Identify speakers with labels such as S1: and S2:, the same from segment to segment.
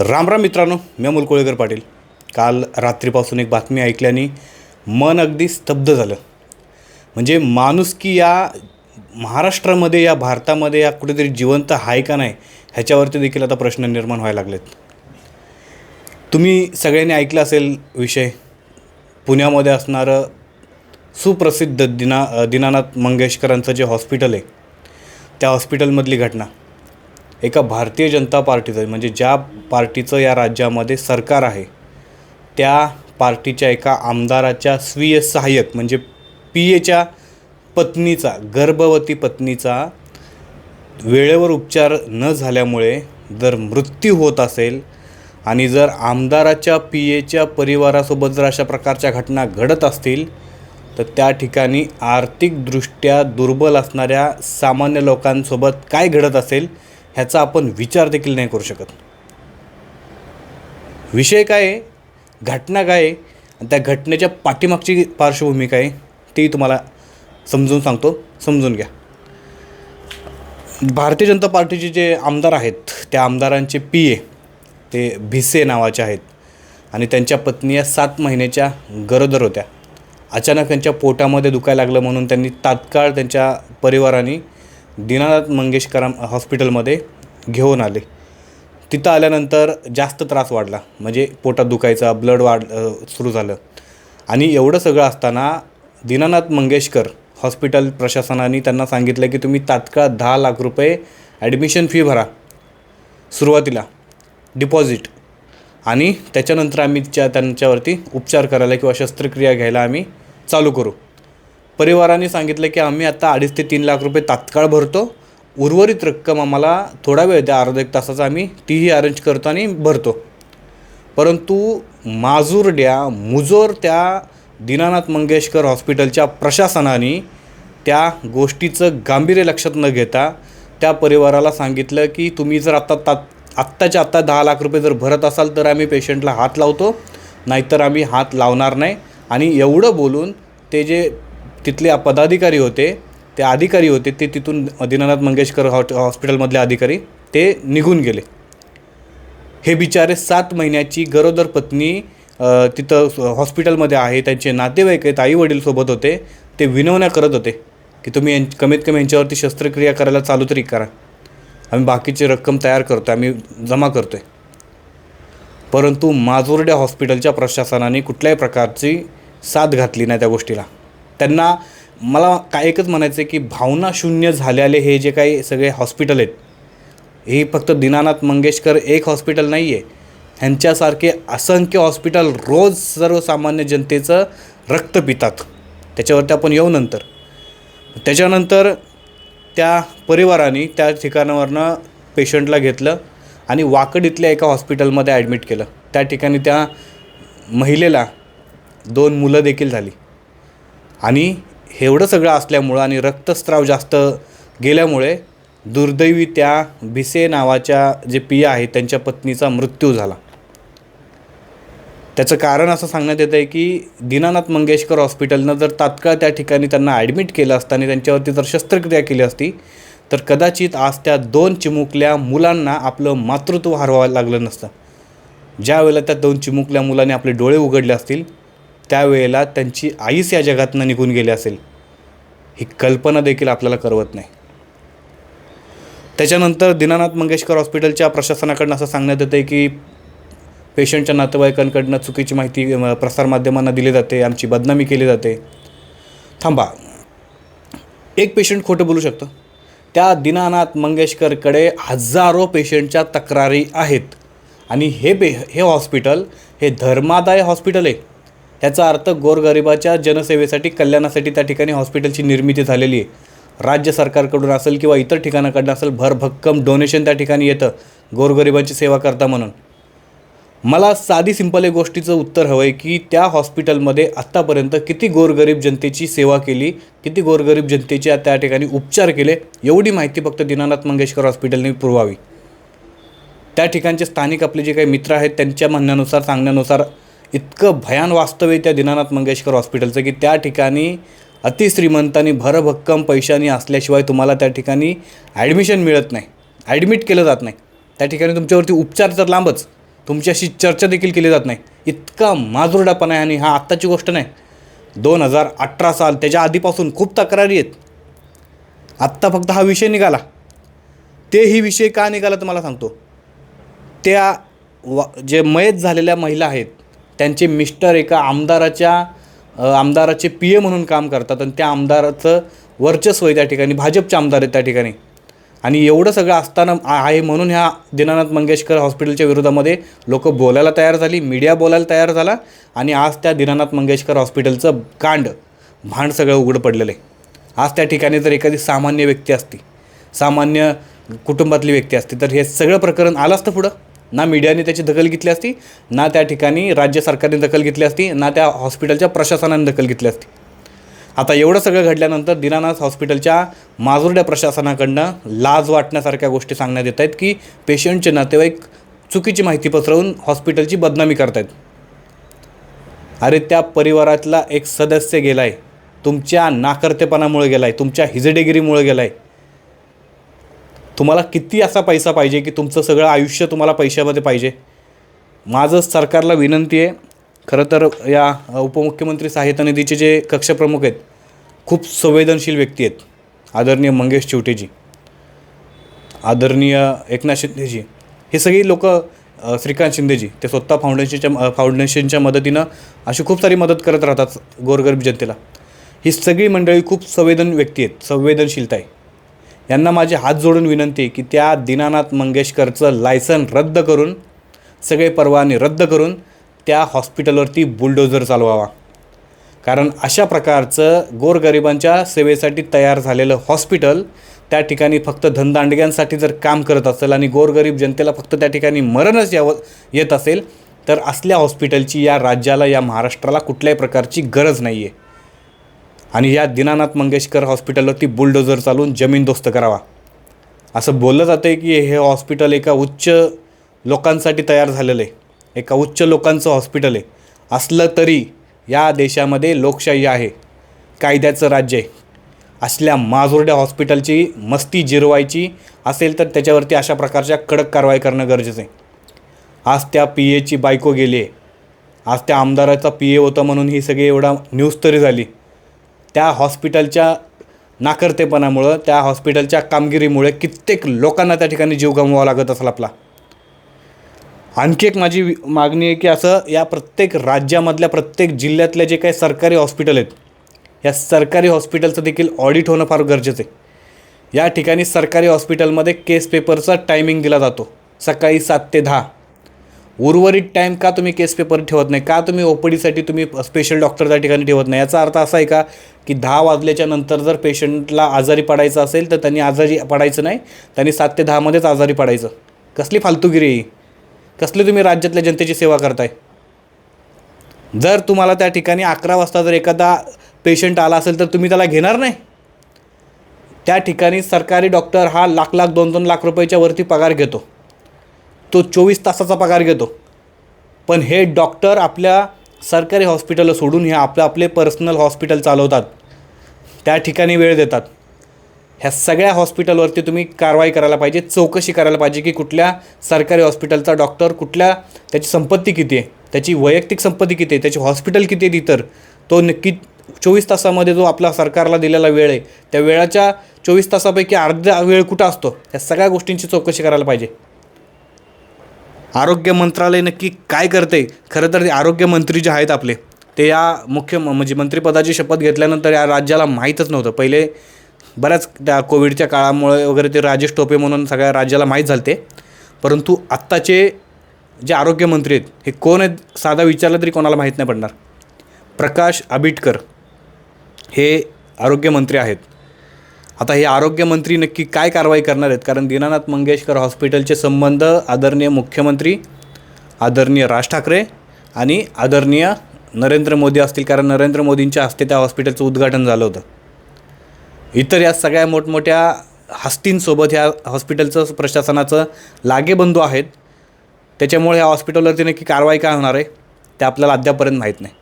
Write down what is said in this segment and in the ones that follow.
S1: रामराम मित्रांनो मी अमोल कोळेकर पाटील. काल रात्रीपासून एक बातमी ऐकल्याने मन अगदी स्तब्ध झालं. म्हणजे माणूस की या महाराष्ट्रामध्ये या भारतामध्ये या कुठेतरी जिवंत आहे का नाही ह्याच्यावरती देखील आता प्रश्न निर्माण व्हायला लागलेत. तुम्ही सगळ्यांनी ऐकलं असेल विषय. पुण्यामध्ये असणारं सुप्रसिद्ध दिना दीनानाथ मंगेशकरांचं जे हॉस्पिटल आहे त्या हॉस्पिटलमधली घटना. एका भारतीय जनता पार्टीचं म्हणजे ज्या पार्टीचं या राज्यामध्ये सरकार आहे. त्या पार्टीच्या एका आमदाराच्या स्वीय सहाय्यक म्हणजे पी एच्या पत्नीचा गर्भवती पत्नीचा वेळेवर उपचार न झाल्यामुळे जर मृत्यू होत असेल आणि जर आमदाराच्या पी एच्या परिवारासोबत जर अशा प्रकारच्या घटना घडत असतील तर त्या ठिकाणी आर्थिकदृष्ट्या दुर्बल असणाऱ्या सामान्य लोकांसोबत काय घडत असेल ह्याचा आपण विचार देखील नाही करू शकत. विषय काय आहे? घटना काय आहे? आणि त्या घटनेच्या पाठीमागची पार्श्वभूमी काय आहे? ती तुम्हाला समजून सांगतो. समजून घ्या. भारतीय जनता पार्टीचे जे आमदार आहेत त्या आमदारांचे पी ए ते भिसे नावाचे आहेत. आणि त्यांच्या पत्नी या सात महिन्याच्या गरोदर होत्या. अचानक त्यांच्या पोटामध्ये दुखायला लागलं म्हणून त्यांनी तात्काळ त्यांच्या परिवाराने दीनानाथ मंगेशकर हॉस्पिटलमध्ये घेऊन आले. तिथं आल्यानंतर जास्त त्रास वाढला. म्हणजे पोटात दुखायचा ब्लड वाढ सुरू झालं. आणि एवढं सगळं असताना दीनानाथ मंगेशकर हॉस्पिटल प्रशासनाने त्यांना सांगितलं की तुम्ही तात्काळ दहा लाख रुपये ॲडमिशन फी भरा. सुरुवातीला डिपॉझिट आणि त्याच्यानंतर आम्ही त्या त्यांच्यावरती उपचार करायला किंवा शस्त्रक्रिया घ्यायला आम्ही चालू करू. परिवाराने सांगितलं की आम्ही आता अडीच ते तीन लाख रुपये तात्काळ भरतो. उर्वरित रक्कम आम्हाला थोडा वेळ द्या अर्धा एक तासाचा आम्ही तीही अरेंज करतो आणि भरतो. परंतु माजूरड्या मुजोर त्या दीनानाथ मंगेशकर हॉस्पिटलच्या प्रशासनाने त्या गोष्टीचं गांभीर्य लक्षात न घेता त्या परिवाराला सांगितलं की तुम्ही जर आत्ता तात आत्ताच्या आत्ता दहा लाख रुपये जर भरत असाल तर आम्ही पेशंटला हात लावतो नाहीतर आम्ही हात लावणार नाही. आणि एवढं बोलून ते जे तिथले पदाधिकारी होते ते अधिकारी होते ते तिथून दीनानाथ मंगेशकर हॉट हॉस्पिटलमधले अधिकारी ते निघून गेले. हे बिचारे सात महिन्याची गरोदर पत्नी तिथं हॉस्पिटलमध्ये आहे त्यांचे नातेवाईक आहेत आई वडीलसोबत होते ते विनवण्या करत होते की तुम्ही यां कमीत कमी यांच्यावरती शस्त्रक्रिया करायला चालू तरी करा. आम्ही बाकीची रक्कम तयार करतो आम्ही जमा करतो आहे परंतु माजोर्ड्या हॉस्पिटलच्या प्रशासनाने कुठल्याही प्रकारची साथ घातली नाही त्या गोष्टीला. त्यांना मला काय एकच म्हणायचं आहे की भावना शून्य झालेले हे जे काही सगळे हॉस्पिटल आहेत हे फक्त दीनानाथ मंगेशकर एक हॉस्पिटल नाही आहे ह्यांच्यासारखे असंख्य हॉस्पिटल रोज सर्वसामान्य जनतेचं रक्त पितात. त्याच्यावरती आपण येऊ नंतर. त्याच्यानंतर त्या परिवाराने त्या ठिकाणावरनं पेशंटला घेतलं आणि वाकड इथल्या एका हॉस्पिटलमध्ये ॲडमिट केलं. त्या ठिकाणी त्या महिलेला दोन मुलं देखील झाली. आणि एवढं सगळं असल्यामुळं आणि रक्तस्राव जास्त गेल्यामुळे दुर्दैवी त्या भिसे नावाच्या जे पिया आहेत त्यांच्या पत्नीचा मृत्यू झाला. त्याचं कारण असं सांगण्यात येतं आहे की दीनानाथ मंगेशकर हॉस्पिटलनं जर तात्काळ त्या ठिकाणी त्यांना ॲडमिट केलं असतं आणि त्यांच्यावरती जर शस्त्रक्रिया केली असती तर कदाचित आज त्या दोन चिमुकल्या मुलांना आपलं मातृत्व हरवावं लागलं नसतं. ज्या वेळेला त्या दोन चिमुकल्या मुलांनी आपले डोळे उघडले असतील त्यावेळेला त्यांची आईच या जगातनं निघून गेली असेल. ही कल्पना देखील आपल्याला करवत नाही. त्याच्यानंतर दीनानाथ मंगेशकर हॉस्पिटलच्या प्रशासनाकडनं असं सांगण्यात येतं आहे की पेशंटच्या नातेवाईकांकडनं चुकीची माहिती प्रसारमाध्यमांना दिली जाते आमची बदनामी केली जाते. थांबा. एक पेशंट खोटं बोलू शकतं. त्या दीनानाथ मंगेशकरकडे हजारो पेशंटच्या तक्रारी आहेत. आणि हे पे हे हॉस्पिटल हे धर्मादाय हॉस्पिटल आहे. याचा अर्थ गोरगरिबाच्या जनसेवेसाठी कल्याणासाठी त्या ठिकाणी हॉस्पिटलची निर्मिती झालेली आहे. राज्य सरकारकडून असेल किंवा इतर ठिकाणाकडनं असेल भरभक्कम डोनेशन त्या ठिकाणी येतं गोरगरिबांची सेवा करता म्हणून. मला साधी सिंपल एक गोष्टीचं उत्तर हवं आहे की त्या हॉस्पिटलमध्ये आत्तापर्यंत किती गोरगरीब जनतेची सेवा केली किती गोरगरीब जनतेच्या त्या ठिकाणी उपचार केले एवढी माहिती फक्त दीनानाथ मंगेशकर हॉस्पिटलने पुरवावी. त्या ठिकाणचे स्थानिक आपले जे काही मित्र आहेत त्यांच्या म्हणण्यानुसार सांगण्यानुसार इतकं भयान वास्तव आहे त्या दीनानाथ मंगेशकर हॉस्पिटलचं की त्या ठिकाणी अतिश्रीमंतांनी भरभक्कम पैशानी असल्याशिवाय तुम्हाला त्या ठिकाणी ॲडमिशन मिळत नाही. ॲडमिट केलं जात नाही. त्या ठिकाणी तुमच्यावरती उपचार तर लांबच. तुमच्याशी चर्चा देखील केली जात नाही. इतका माजुरडापणा आहे आणि हा आत्ताची गोष्ट नाही. दोन हजार अठरा साल त्याच्या आधीपासून खूप तक्रारी आहेत. आत्ता फक्त हा विषय निघाला. ते ही विषय का निघाला तर मला सांगतो. त्या वा जे मयत झालेल्या महिला आहेत त्यांचे मिस्टर एका आमदाराच्या आमदाराचे पी ए म्हणून काम करतात आणि त्या आमदाराचं वर्चस्व आहे त्या ठिकाणी भाजपचे आमदार आहेत त्या ठिकाणी. आणि एवढं सगळं असताना आहे म्हणून ह्या दीनानाथ मंगेशकर हॉस्पिटलच्या विरोधामध्ये लोक बोलायला तयार झाली मीडिया बोलायला तयार झाला आणि आज त्या दीनानाथ मंगेशकर हॉस्पिटलचं कांड भांड सगळं उघडं पडलेलं आहे. आज त्या ठिकाणी जर एखादी सामान्य व्यक्ती असती सामान्य कुटुंबातली व्यक्ती असती तर हे सगळं प्रकरण आलं असतं पुढं. ना मीडियाने त्याची दखल घेतली असती ना त्या ठिकाणी राज्य सरकारने दखल घेतली असती ना त्या हॉस्पिटलच्या प्रशासनाने दखल घेतली असती. आता एवढं सगळं घडल्यानंतर दिनानाथ हॉस्पिटलच्या माजुरड्या प्रशासनाकडनं लाज वाटण्यासारख्या गोष्टी सांगण्यात येत आहेत की पेशंटचे नातेवाईक चुकीची माहिती पसरवून हॉस्पिटलची बदनामी करतायत. अरे त्या परिवारातला एक सदस्य गेला आहे तुमच्या नाकर्तेपणामुळे गेला आहे तुमच्या हिजडेगिरीमुळे गेला आहे तुम्हाला किती असा पैसा पाहिजे की तुमचं सगळं आयुष्य तुम्हाला पैशामध्ये पाहिजे? माझं सरकारला विनंती आहे खरं तर या उपमुख्यमंत्री सहायता निधीचे जे कक्षप्रमुख आहेत खूप संवेदनशील व्यक्ती आहेत आदरणीय मंगेश चिवटेजी आदरणीय एकनाथ शिंदेजी हे सगळी लोक श्रीकांत शिंदेजी ते स्वतः फाउंडेशनच्या फाउंडेशनच्या मदतीनं अशी खूप सारी मदत करत राहतात गोरगरीब जनतेला. ही सगळी मंडळी खूप संवेदन व्यक्ती आहेत संवेदनशीलता आहे. यांना माझे हात जोडून विनंती की त्या दीनानाथ मंगेशकरचं लायसन रद्द करून सगळे परवाने रद्द करून त्या हॉस्पिटलवरती बुलडोझर चालवावा. कारण अशा प्रकारचं गोरगरिबांच्या सेवेसाठी तयार झालेलं हॉस्पिटल त्या ठिकाणी फक्त धनदांडग्यांसाठी जर काम करत असेल आणि गोरगरीब जनतेला फक्त त्या ठिकाणी मरणच यावं येत असेल तर असल्या हॉस्पिटलची या राज्याला या महाराष्ट्राला कुठल्याही प्रकारची गरज नाही आहे आणि या दीनानाथ मंगेशकर हॉस्पिटलवरती बुलडोजर चालवून जमीनदोस्त करावा. असं बोललं जातं आहे की हे हॉस्पिटल एका उच्च लोकांसाठी तयार झालेलं आहे. एका उच्च लोकांचं हॉस्पिटल आहे. असलं तरी या देशामध्ये लोकशाही आहे. कायद्याचं राज्य आहे. असल्या माजुरड्या हॉस्पिटलची मस्ती जिरवायची असेल तर त्याच्यावरती अशा प्रकारच्या कडक कारवाई करणं गरजेचं आहे. आज त्या पी एची बायको गेली आहे. आज त्या आमदाराचा पी ए होता म्हणून ही सगळी एवढा न्यूज तरी झाली. त्या हॉस्पिटलच्या नाकर्तेपणामुळं त्या हॉस्पिटलच्या कामगिरीमुळे कित्येक लोकांना त्या ठिकाणी जीव गमवावा लागत असेल आपला. आणखी एक माझी वि- मागणी आहे की असं या प्रत्येक राज्यामधल्या प्रत्येक जिल्ह्यातल्या जे काही सरकारी हॉस्पिटल आहेत या सरकारी हॉस्पिटलचं देखील ऑडिट होणं फार गरजेचं आहे. या ठिकाणी सरकारी हॉस्पिटलमध्ये केस पेपरचा टायमिंग दिला जातो. सकाळी सात ते दहा. उर्वरित टाईम का तुम्ही केस पेपर ठेवत नाही? का तुम्ही ओपडीसाठी डीसाठी तुम्ही स्पेशल डॉक्टर त्या ठिकाणी ठेवत नाही? याचा अर्थ असा आहे का की दहा वाजल्याच्या नंतर जर पेशंटला आजारी पडायचं असेल तर त्यांनी आजारी पडायचं नाही. त्यांनी सात ते दहामध्येच आजारी पडायचं. कसली फालतूगिरी आहे ही? कसली तुम्ही राज्यातल्या जनतेची सेवा करताय? जर तुम्हाला त्या ठिकाणी अकरा वाजता जर एखादा पेशंट आला असेल तर तुम्ही त्याला घेणार नाही. त्या ठिकाणी सरकारी डॉक्टर हा लाख लाख दोन दोन लाख रुपयाच्या वरती पगार घेतो. तो चोवीस तासाचा पगार घेतो. पण हे डॉक्टर आपल्या सरकारी हॉस्पिटल सोडून हे आपलं आपले पर्सनल हॉस्पिटल चालवतात. त्या ठिकाणी वेळ देतात. ह्या सगळ्या हॉस्पिटलवरती तुम्ही कारवाई करायला पाहिजे चौकशी करायला पाहिजे की कुठल्या सरकारी हॉस्पिटलचा डॉक्टर कुठल्या त्याची संपत्ती किती आहे त्याची वैयक्तिक संपत्ती किती आहे त्याची हॉस्पिटल किती आहे इतर. तो नक्की चोवीस तासामध्ये जो आपला सरकारला दिलेला वेळ आहे त्या वेळाच्या चोवीस तासापैकी अर्धा वेळ कुठं असतो? या सगळ्या गोष्टींची चौकशी करायला पाहिजे. आरोग्य मंत्रालय नक्की काय करते? खरं तर ते आरोग्यमंत्री जे आहेत आपले ते या मुख्य म- म्हणजे मंत्रिपदाची शपथ घेतल्यानंतर या राज्याला माहीतच नव्हतं. पहिले बऱ्याच त्या कोविडच्या काळामुळे वगैरे ते राजेश टोपे म्हणून सगळ्या राज्याला माहीत झालते. परंतु आत्ताचे जे आरोग्यमंत्री आहेत हे कोण आहेत साधा विचारलं तरी कोणाला माहीत नाही पडणार. प्रकाश आबिटकर हे आरोग्यमंत्री आहेत. आता हे आरोग्यमंत्री नक्की काय कारवाई करणार आहेत? कारण दीनानाथ मंगेशकर हॉस्पिटलचे संबंध आदरणीय मुख्यमंत्री आदरणीय राज ठाकरे आणि आदरणीय नरेंद्र मोदी असतील. कारण नरेंद्र मोदींच्या हस्ते त्या हॉस्पिटलचं उद्घाटन झालं होतं. इतर या सगळ्या मोठमोठ्या हस्तींसोबत ह्या हॉस्पिटलचं प्रशासनाचं लागेबंधू आहेत. त्याच्यामुळे ह्या हॉस्पिटलवरती नक्की कारवाई काय होणार आहे? ते आपल्याला अद्यापर्यंत माहीत नाही.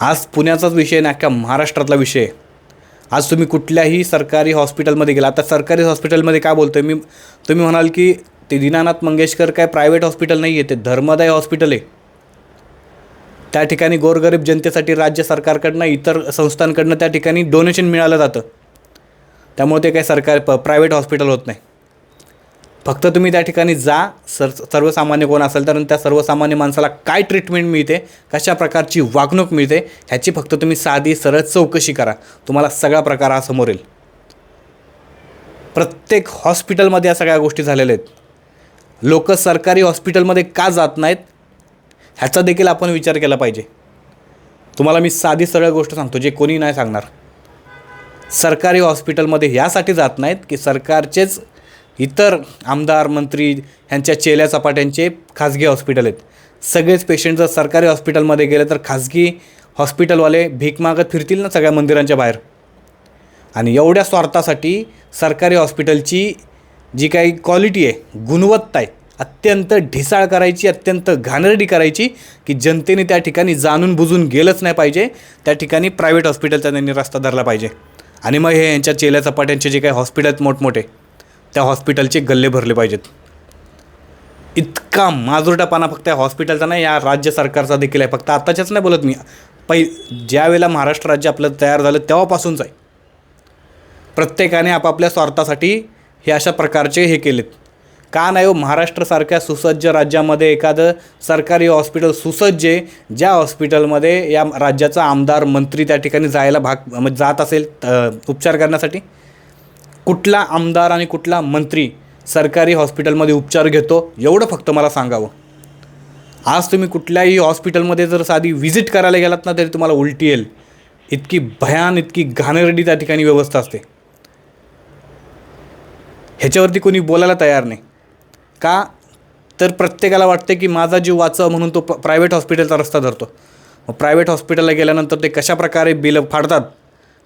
S1: आज पुण्याचाच विषय नाही अख्ख्या महाराष्ट्रातला विषय आहे. आज तुम्ही कुठल्याही सरकारी हॉस्पिटलमध्ये गेला. आता सरकारी हॉस्पिटलमध्ये काय बोलतो आहे मी तुम्ही म्हणाल की ते दीनानाथ मंगेशकर काय प्रायव्हेट हॉस्पिटल नाही आहे ते धर्मदाय हॉस्पिटल आहे. त्या ठिकाणी गोरगरीब जनतेसाठी राज्य सरकारकडनं इतर संस्थांकडनं त्या ठिकाणी डोनेशन मिळालं जातं. त्यामुळे ते काही सरकार प प्रायव्हेट हॉस्पिटल होत नाही. फक्त तुम्ही त्या ठिकाणी जा सर सर्वसामान्य कोण असेल तर त्या सर्वसामान्य माणसाला काय ट्रीटमेंट मिळते कशा प्रकारची वागणूक मिळते ह्याची फक्त तुम्ही साधी सरळ चौकशी करा. तुम्हाला सगळा प्रकार हा समोर येईल. प्रत्येक हॉस्पिटलमध्ये या सगळ्या गोष्टी झालेल्या आहेत. लोक सरकारी हॉस्पिटलमध्ये का जात नाहीत ह्याचा देखील आपण विचार केला पाहिजे. तुम्हाला मी साधी सरळ गोष्ट सांगतो जे कोणी नाही सांगणार. सरकारी हॉस्पिटलमध्ये यासाठी जात नाहीत की सरकारचेच इतर आमदार मंत्री ह्यांच्या चेल्या चपाट्यांचे खाजगी हॉस्पिटल आहेत. सगळेच पेशंट जर सरकारी हॉस्पिटलमध्ये गेले तर खाजगी हॉस्पिटलवाले भीक मागत फिरतील ना सगळ्या मंदिरांच्या बाहेर. आणि एवढ्या स्वार्थासाठी सरकारी हॉस्पिटलची जी काही क्वालिटी आहे गुणवत्ता आहे अत्यंत ढिसाळ करायची अत्यंत घाणेरडी करायची की जनतेने त्या ठिकाणी जाणून बुजून गेलंच नाही पाहिजे. त्या ठिकाणी प्रायव्हेट हॉस्पिटलचा त्यांनी रस्ता धरला पाहिजे. आणि मग हे यांच्या चेल्या चपाट्यांचे जे काही हॉस्पिटल आहेत मोठमोठे त्या हॉस्पिटलचे गल्ले भरले पाहिजेत. इतका माजुरटापणा फक्त या हॉस्पिटलचा नाही या राज्य सरकारचा देखील आहे. फक्त आत्ताच्याच नाही बोलत मी. पै ज्या वेळेला महाराष्ट्र राज्य आपलं तयार झालं तेव्हापासूनच आहे. प्रत्येकाने आपापल्या स्वार्थासाठी हे अशा प्रकारचे हे केलेत. का नाही हो महाराष्ट्रासारख्या सुसज्ज राज्यामध्ये एखादं सरकारी हॉस्पिटल सुसज्ज आहे ज्या हॉस्पिटलमध्ये या राज्याचा आमदार मंत्री त्या ठिकाणी जायला भाग म्हणजे जात असेल उपचार करण्यासाठी? कुठला आमदार आणि कुठला मंत्री सरकारी हॉस्पिटलमध्ये उपचार घेतो एवढं फक्त मला सांगावं. आज तुम्ही कुठल्याही हॉस्पिटलमध्ये जर साधी व्हिजिट करायला गेलात ना तरी तुम्हाला उलटी येईल. इतकी भयान इतकी घाणेरडी त्या ठिकाणी व्यवस्था असते. ह्याच्यावरती कोणी बोलायला तयार नाही. का? तर प्रत्येकाला वाटते की माझा जीव वाचव म्हणून तो प्रायव्हेट हॉस्पिटलचा रस्ता धरतो. मग प्रायव्हेट हॉस्पिटलला गेल्यानंतर ते कशा प्रकारे बिलं फाडतात?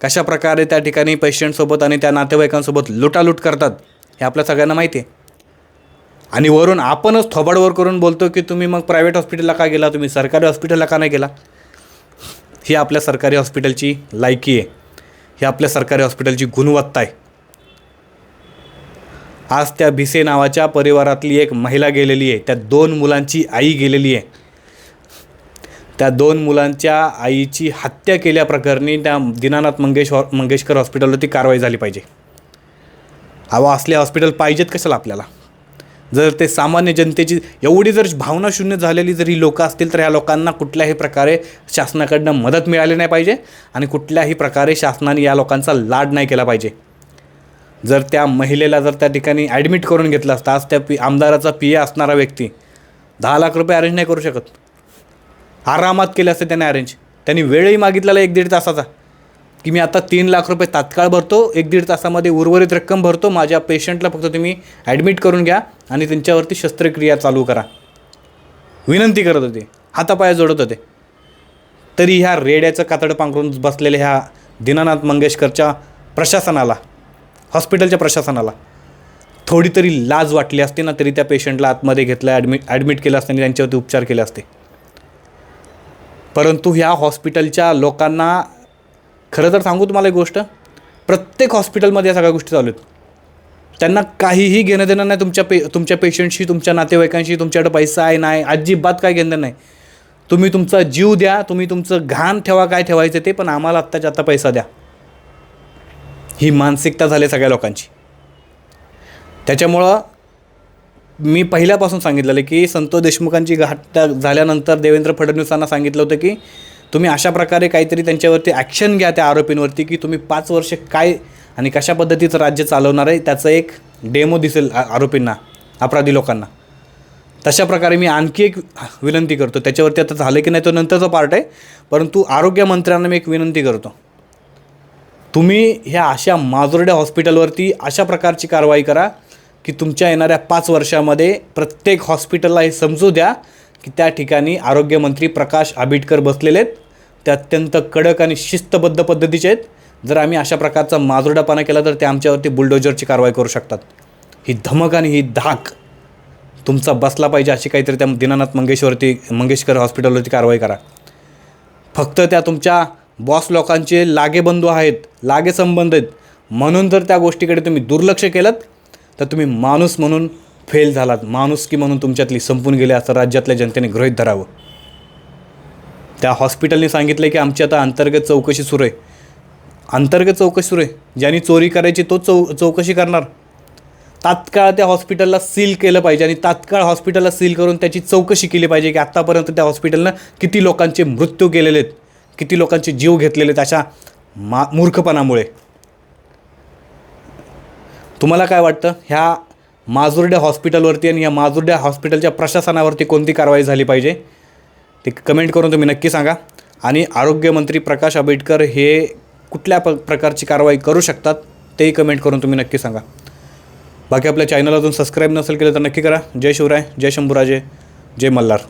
S1: कशा प्रकारे त्या ठिकाणी पेशंटसोबत आणि त्या नातेवाईकांसोबत लुटालूट करतात हे आपल्या सगळ्यांना माहिती आहे आणि वरून आपणच थोबाडवर करून बोलतो की तुम्ही मग प्रायव्हेट हॉस्पिटलला का गेला? तुम्ही सरकारी हॉस्पिटलला का नाही गेला? ही आपल्या सरकारी हॉस्पिटलची लायकी आहे. ही आपल्या सरकारी हॉस्पिटलची गुणवत्ता आहे. आज त्या भिसे नावाच्या परिवारातली एक महिला गेलेली आहे. त्या दोन मुलांची आई गेलेली आहे. त्या दोन मुलांच्या आईची हत्या केल्याप्रकरणी त्या दीनानाथ मंगेश मंगेशकर हॉस्पिटलवरती कारवाई झाली पाहिजे. हवा असले हॉस्पिटल पाहिजेत कशाला आपल्याला? जर ते सामान्य जनतेची एवढी जर भावना शून्य झालेली जर ही लोकं असतील तर ह्या लोकांना कुठल्याही प्रकारे शासनाकडनं मदत मिळाली नाही पाहिजे आणि कुठल्याही प्रकारे शासनाने या लोकांचा लाड नाही केला पाहिजे. जर त्या महिलेला जर त्या ठिकाणी ॲडमिट करून घेतलं असतं आज त्या पी आमदाराचा पी ए असणारा व्यक्ती दहा लाख रुपये अरेंज नाही करू शकत. आरामात केलं असते त्याने अरेंज त्यांनी वेळही मागितलेला एक दीड तासाचा. की मी आता तीन लाख रुपये तात्काळ भरतो एक दीड तासामध्ये उर्वरित रक्कम भरतो माझ्या पेशंटला फक्त तुम्ही ॲडमिट करून घ्या आणि त्यांच्यावरती शस्त्रक्रिया चालू करा. विनंती करत होते. हातापाया जोडत होते. तरी ह्या रेड्याचं कातडं पांघरून बसलेल्या ह्या दीनानाथ मंगेशकरच्या प्रशासनाला हॉस्पिटलच्या प्रशासनाला थोडी तरी लाज वाटली असते ना तरी त्या पेशंटला आतमध्ये घेतलं ॲडमिट ॲडमिट केलं असतं आणि त्यांच्यावरती उपचार केले असते. परंतु ह्या हॉस्पिटलच्या लोकांना खरं तर सांगू तुम्हाला एक गोष्ट प्रत्येक हॉस्पिटलमध्ये या सगळ्या गोष्टी चालू आहेत. त्यांना काहीही घेणं देणं नाही तुमच्या पे तुमच्या पेशंटशी तुमच्या नातेवाईकांशी तुमच्याकडे पैसा आहे नाही अजिबात काय घेणं नाही. तुम्ही तुमचा जीव द्या तुम्ही तुमचं घाण ठेवा काय ठेवायचं ते पण आम्हाला आत्ताच्या आत्ता पैसा द्या. ही मानसिकता झाली सगळ्या लोकांची. त्याच्यामुळं मी पहिल्यापासून सांगितलेलं की संतोष देशमुखांची घाट झाल्यानंतर देवेंद्र फडणवीसांना सांगितलं होतं की तुम्ही अशा प्रकारे काहीतरी त्यांच्यावरती ॲक्शन घ्या त्या आरोपींवरती की तुम्ही पाच वर्ष काय आणि कशा पद्धतीचं राज्य चालवणार आहे त्याचं एक डेमो दिसेल आरोपींना अपराधी लोकांना. तशा प्रकारे मी आणखी एक विनंती करतो. त्याच्यावरती आता झालं की नाही तो नंतरचा पार्ट आहे परंतु आरोग्यमंत्र्यांना मी एक विनंती करतो. तुम्ही ह्या अशा माजुर्ड्या हॉस्पिटलवरती अशा प्रकारची कारवाई करा की तुमच्या येणाऱ्या पाच वर्षामध्ये प्रत्येक हॉस्पिटलला हे समजू द्या की त्या ठिकाणी आरोग्यमंत्री प्रकाश आंबेडकर बसलेले आहेत. ते अत्यंत कडक आणि शिस्तबद्ध पद्धतीचे आहेत. जर आम्ही अशा प्रकारचा माजुरडापणा केला तर ते आमच्यावरती बुलडोजरची कारवाई करू शकतात. ही धमक आणि ही धाक तुमचा बसला पाहिजे अशी काहीतरी त्या दीनानाथ मंगेशवरती मंगेशकर हॉस्पिटलवरती कारवाई करा. फक्त त्या तुमच्या बॉस लोकांचे लागेबंधू आहेत लागे संबंध आहेत. म्हणून जर त्या गोष्टीकडे तुम्ही दुर्लक्ष केलं तर तुम्ही माणूस म्हणून फेल झालात. माणुसकी म्हणून तुमच्यातली संपून गेले असं राज्यातल्या जनतेने गृहित धरावं. त्या हॉस्पिटलने सांगितलं की आमची आता अंतर्गत चौकशी सुरू आहे. अंतर्गत चौकशी सुरू आहे. ज्यांनी चोरी करायची तो चौ चौकशी करणार. तात्काळ त्या हॉस्पिटलला सील केलं पाहिजे आणि तात्काळ हॉस्पिटलला सील करून त्याची चौकशी केली पाहिजे की आत्तापर्यंत त्या हॉस्पिटलनं किती लोकांचे मृत्यू केलेले आहेत किती लोकांचे जीव घेतलेले आहेत अशा मा मूर्खपणामुळे. तुम्हाला काय वाटतं? ह्या माजुर्ड्या हॉस्पिटलवरती आणि या माजुर्ड्या हॉस्पिटलच्या प्रशासनावरती कोणती कारवाई झाली पाहिजे? ते कमेंट करून तुम्ही नक्की सांगा. आणि आरोग्यमंत्री प्रकाश आंबेडकर हे कुठल्या प प्रकारची कारवाई करू शकतात तेही कमेंट करून तुम्ही नक्की सांगा. बाकी आपल्या चॅनल अजून सबस्क्राईब नसेल केलं तर नक्की करा. जय शिवराय जय शंभूराजे जय मल्हार.